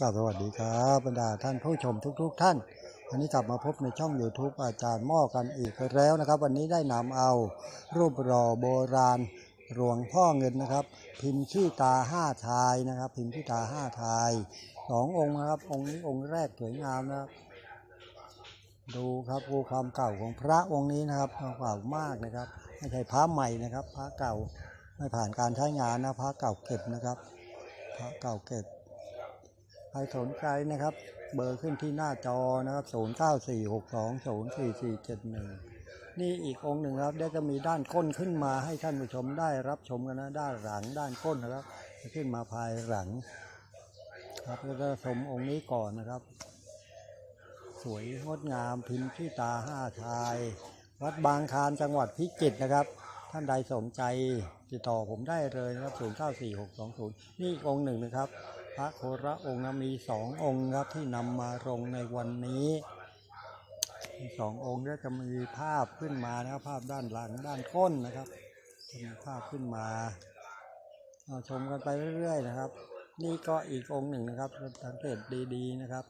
กราบสวัสดีครับบรรดาท่านผู้ชมทุก ๆ ท่านวันนี้กลับมาพบในช่อง YouTube อาจารย์ม้อกันอีกแล้วนะครับ วันนี้ได้นำเอารูปหล่อโบราณหลวงพ่อเงินนะครับ พิมพ์ขี้ตาห้าชายนะครับ พิมพ์ขี้ตาห้าชายสององค์นะครับ องค์นี้องค์แรกสวยงามนะครับ ดูครับดูความเก่าของพระองค์นี้นะครับเก่ามากนะครับไม่ใช่พระใหม่นะครับ พระเก่าไม่ผ่านการใช้งานนะพระเก่าเก็บนะครับ พระเก่าเก็บ ครสนใจนะครับ เบอร์ขึ้นที่หน้าจอนะครับ0 9 4 6 2 0 4 4 7 1 นี่อีกองค์หนึ่งครับเดี๋ยวจะมีด้านก้นขึ้นมาให้ท่านผู้ชมได้รับชมกันนะด้านหลังด้านก้นนะครับจะขึ้นมาภายหลัง ครับแล้วก็ชมองค์นี้ก่อนนะครับ สวยงดงามพิมพ์ที่ตาห้าชาย วัดบางคานจังหวัดพิจิตรนะครับท่านใดสนใจติดต่อผมได้เลยนะครับ 0 9 4 6 2 0 นี่องค์หนึ่งนะครับ พระโคระองค์มีสององค์ครับที่นำมาลงในวันนี้สององค์แล้จะมีภาพขึ้นมานะครับภาพด้านหลังด้านก้นนะครับจะมีภาพขึ้นมาเอาชมกันไปเรื่อยๆนะครับ นี่ก็อีกองค์หนึ่งนะครับสังเกตดีๆนะครับ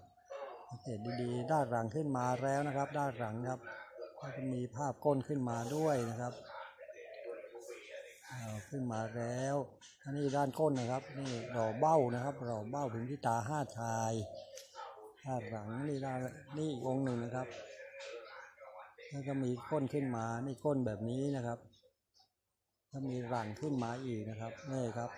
สังเกตดีๆ ด้านหลังขึ้นมาแล้วนะครับ ด้านหลังครับก็จะมีภาพก้นขึ้นมาด้วยนะครับ ขึ้นมาแล้วอันนี้ด้านก้นนะครับ นี่รอเบ้านะครับรอเบ้าถึงที่ตาห้าชายด้าหลังนี่ด้านนี่องค์หนึ่งนะครับแล้วก็มีก้นขึ้นมานี่ก้นแบบนี้นะครับถ้ามีหลังขึ้นมาอีกนะครับนี่ครับ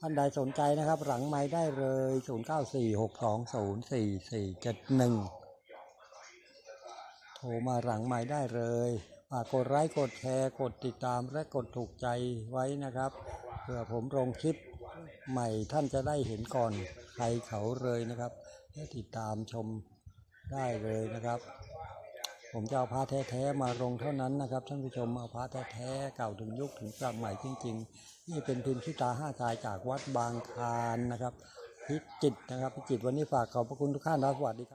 ท่านใดสนใจนะครับ หลังไม้ได้เลย 0946204471 โทรมาหลังไม้ได้เลย กกดไลค์กดแชร์ กดติดตามและกดถูกใจไว้นะครับเพื่อผมลงคลิปใหม่ท่านจะได้เห็นก่อนใครเขาเลยนะครับและติดตามชมได้เลยนะครับ ผมจะเอาพระแท้ๆมาลงเท่านั้นนะครับ ท่านผู้ชมเอาพระแท้ๆเก่าถึงยุคถึงสมัยจริงๆ นี่เป็นพิมพ์ชิตาห้าชายจากวัดบางคานนะครับพิจิตนะครับพิจิตวันนี้ฝากขอบพระคุณทุกท่านนะสวัสดีครับ